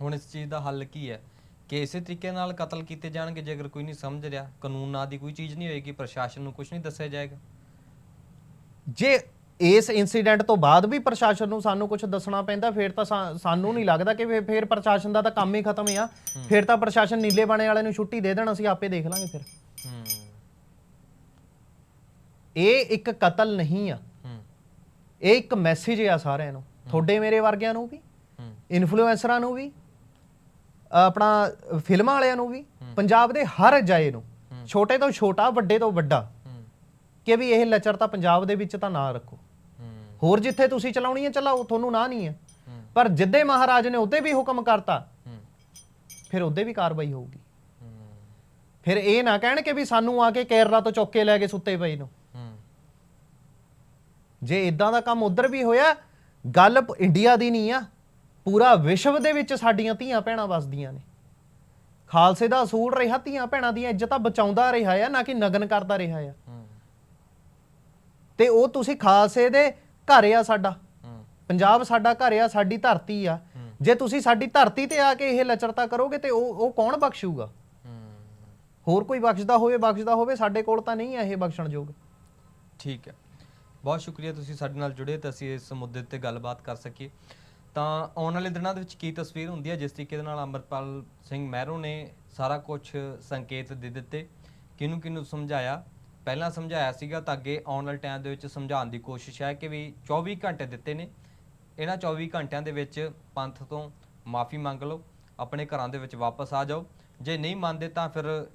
ਹੁਣ ਇਸ ਚੀਜ਼ ਦਾ ਹੱਲ ਕੀ ਹੈ? ਕਿ ਇਸੇ ਤਰੀਕੇ ਨਾਲ ਕਤਲ ਕੀਤੇ ਜਾਣਗੇ ਜੇਕਰ ਕੋਈ ਨਹੀਂ ਸਮਝ ਰਿਹਾ ਕਾਨੂੰਨ ਨਾਂ ਦੀ ਕੋਈ ਚੀਜ਼ ਨਹੀਂ ਹੋਏਗੀ ਪ੍ਰਸ਼ਾਸਨ ਨੂੰ ਕੁਝ ਨਹੀਂ ਦੱਸਿਆ ਜਾਏਗਾ।
ਜੇ ਇਸ ਇਨਸੀਡੈਂਟ ਤੋਂ ਬਾਅਦ ਵੀ ਪ੍ਰਸ਼ਾਸਨ ਨੂੰ ਸਾਨੂੰ ਕੁਝ ਦੱਸਣਾ ਪੈਂਦਾ ਫਿਰ ਤਾਂ ਸਾਨੂੰ ਨਹੀਂ ਲੱਗਦਾ ਕਿ ਫਿਰ- ਫਿਰ ਪ੍ਰਸ਼ਾਸਨ ਦਾ ਤਾਂ ਕੰਮ ਹੀ ਖਤਮ ਆ। ਫਿਰ ਤਾਂ ਪ੍ਰਸ਼ਾਸਨ ਨੀਲੇ ਬਾਣੇ ਵਾਲੇ ਨੂੰ ਛੁੱਟੀ ਦੇ ਦੇਣ ਅਸੀਂ ਆਪੇ ਦੇਖ ਲਾਂਗੇ ਫਿਰ।
ਹੂੰ।
ਇਹ ਇੱਕ ਕਤਲ ਨਹੀਂ ਆ। ਇਹ ਇੱਕ ਮੈਸੇਜ ਆ ਸਾਰਿਆਂ ਨੂੰ। ਤੁਹਾਡੇ ਮੇਰੇ ਵਰਗਿਆਂ ਨੂੰ ਵੀ ਇਨਫਲੂਐਂਸਰਾਂ ਨੂੰ ਵੀ ਆਪਣਾ ਫਿਲਮਾਂ ਵਾਲਿਆਂ ਨੂੰ ਵੀ ਪੰਜਾਬ ਦੇ ਹਰ ਜਾਏ ਨੂੰ ਛੋਟੇ ਤੋਂ ਛੋਟਾ ਵੱਡੇ ਤੋਂ ਵੱਡਾ ਕਿ ਵੀ ਇਹ ਲਚਰਤਾ ਪੰਜਾਬ ਦੇ ਵਿੱਚ ਤਾਂ ਨਾ ਰੱਖੋ। ਹੋਰ ਜਿੱਥੇ ਤੁਸੀਂ ਚਲਾਉਣੀ ਹੈ ਚਲਾਓ ਤੁਹਾਨੂੰ ਨਾ ਨਹੀਂ ਹੈ। ਪਰ ਜਿੱਦੇ ਮਹਾਰਾਜ ਨੇ ਉਹਦੇ ਵੀ ਹੁਕਮ ਕਰਤਾ ਫਿਰ ਉਹਦੇ ਵੀ ਕਾਰਵਾਈ ਹੋਊਗੀ। ਫਿਰ ਇਹ ਨਾ ਕਹਿਣ ਕਿ ਵੀ ਸਾਨੂੰ ਆ ਕੇ ਕੇਰਲਾ ਤੋਂ ਚੁੱਕ ਲੈ ਕੇ ਸੁੱਤੇ ਪਏ ਨੂੰ। ਜੇ ਇਦਾਂ ਦਾ ਕੰਮ ਉਧਰ ਵੀ ਹੋਇਆ ਗੱਲ ਇੰਡੀਆ ਦੀ ਨਹੀਂ ਆ ਪੂਰਾ ਵਿਸ਼ਵ ਦੇ ਵਿੱਚ ਸਾਡੀਆਂ ਧੀਆਂ ਭੈਣਾਂ ਵਸਦੀਆਂ ਨੇ। ਖਾਲਸੇ ਦਾ ਅਸੂਲ ਰਿਹਾ ਧੀਆਂ ਭੈਣਾਂ ਦੀਆਂ ਇੱਜ਼ਤਾਂ ਬਚਾਉਂਦਾ ਰਿਹਾ ਆ ਨਾ ਕਿ ਨਗਨ ਕਰਦਾ ਰਿਹਾ ਆ। ਤੇ ਉਹ ਤੁਸੀਂ ਖਾਲਸੇ ਦੇ ਘਰ ਆ ਸਾਡਾ। ਪੰਜਾਬ ਸਾਡਾ ਘਰ ਆ ਸਾਡੀ ਧਰਤੀ ਆ। ਜੇ ਤੁਸੀਂ ਸਾਡੀ ਧਰਤੀ ਤੇ ਆ ਕੇ ਇਹ ਲਚਰਤਾ ਕਰੋਗੇ ਤੇ ਉਹ ਉਹ ਕੌਣ ਬਖਸ਼ੂਗਾ? ਹੋਰ ਕੋਈ ਬਖਸ਼ਦਾ ਹੋਵੇ ਬਖਸ਼ਦਾ ਹੋਵੇ ਸਾਡੇ ਕੋਲ ਤਾਂ ਨਹੀਂ ਆ ਇਹ ਬਖਸ਼ਣਯੋਗ।
ਠੀਕ ਹੈ। ਬਹੁਤ ਸ਼ੁਕਰੀਆ ਤੁਸੀਂ ਸਾਡੇ ਨਾਲ ਜੁੜੇ ਤੇ ਅਸੀਂ ਇਸ ਮੁੱਦੇ ਤੇ ਗੱਲਬਾਤ ਕਰ ਸਕੀਏ। ਤਾਂ ਆਉਣ ਵਾਲੇ ਦਿਨਾਂ ਦੇ ਵਿੱਚ ਕੀ ਤਸਵੀਰ ਹੁੰਦੀ ਹੈ? ਜਿਸ ਤਰੀਕੇ ਦੇ ਨਾਲ ਅਮਰਪਾਲ ਸਿੰਘ ਮਹਿਰੋ ਨੇ ਸਾਰਾ ਕੁਝ ਸੰਕੇਤ ਦੇ ਦਿੱਤੇ। ਕਿਹਨੂੰ ਕਿਹਨੂੰ ਸਮਝਾਇਆ? ਪਹਿਲਾਂ ਸਮਝਾਇਆ ਸੀਗਾ ਤਾਂ ਅੱਗੇ ਆਉਣ ਵਾਲੇ ਟਾਈਮ ਦੇ ਵਿੱਚ ਸਮਝਾਉਣ ਦੀ ਕੋਸ਼ਿਸ਼ ਹੈ ਕਿ ਵੀ 24 ਘੰਟੇ ਦਿੱਤੇ ਨੇ। ਇਹਨਾਂ 24 ਘੰਟਿਆਂ ਦੇ ਵਿੱਚ ਪੰਥ ਤੋਂ ਮਾਫੀ ਮੰਗ ਲਓ, ਆਪਣੇ ਘਰਾਂ ਦੇ ਵਿੱਚ ਵਾਪਸ ਆ ਜਾਓ। ਜੇ ਨਹੀਂ ਮੰਨਦੇ ਤਾਂ ਫਿਰ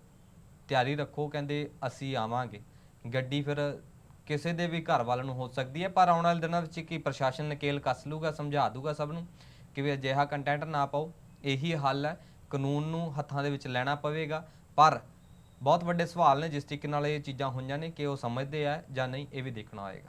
ਤਿਆਰੀ ਰੱਖੋ, ਕਹਿੰਦੇ ਅਸੀਂ ਆਵਾਂਗੇ। ਗੱਡੀ ਫਿਰ ਕਿਸੇ ਦੇ ਵੀ ਘਰ ਵਾਲ ਨੂੰ ਹੋ ਸਕਦੀ ਹੈ, ਪਰ ਆਉਣ ਵਾਲੇ ਦਿਨਾਂ ਵਿੱਚ ਕੀ ਪ੍ਰਸ਼ਾਸਨ ਨਕੇਲ ਕੱਸ ਲੂਗਾ, ਸਮਝਾ ਦੂਗਾ ਸਭ ਨੂੰ ਕਿ ਵੀ ਅਜਿਹਾ ਕੰਟੈਂਟ ਨਾ ਪਾਓ। ਇਹੀ ਹੱਲ ਹੈ, ਕਾਨੂੰਨ ਨੂੰ ਹੱਥਾਂ ਦੇ ਵਿੱਚ ਲੈਣਾ ਪਵੇਗਾ, ਪਰ ਬਹੁਤ ਵੱਡੇ ਸਵਾਲ ਨੇ ਜਿਸ ਤਰੀਕੇ ਨਾਲ ਇਹ ਚੀਜ਼ਾਂ ਹੋਈਆਂ ਨੇ ਕਿ ਉਹ ਸਮਝਦੇ ਆ ਜਾਂ ਨਹੀਂ, ਇਹ ਵੀ ਦੇਖਣਾ ਹੋਏਗਾ।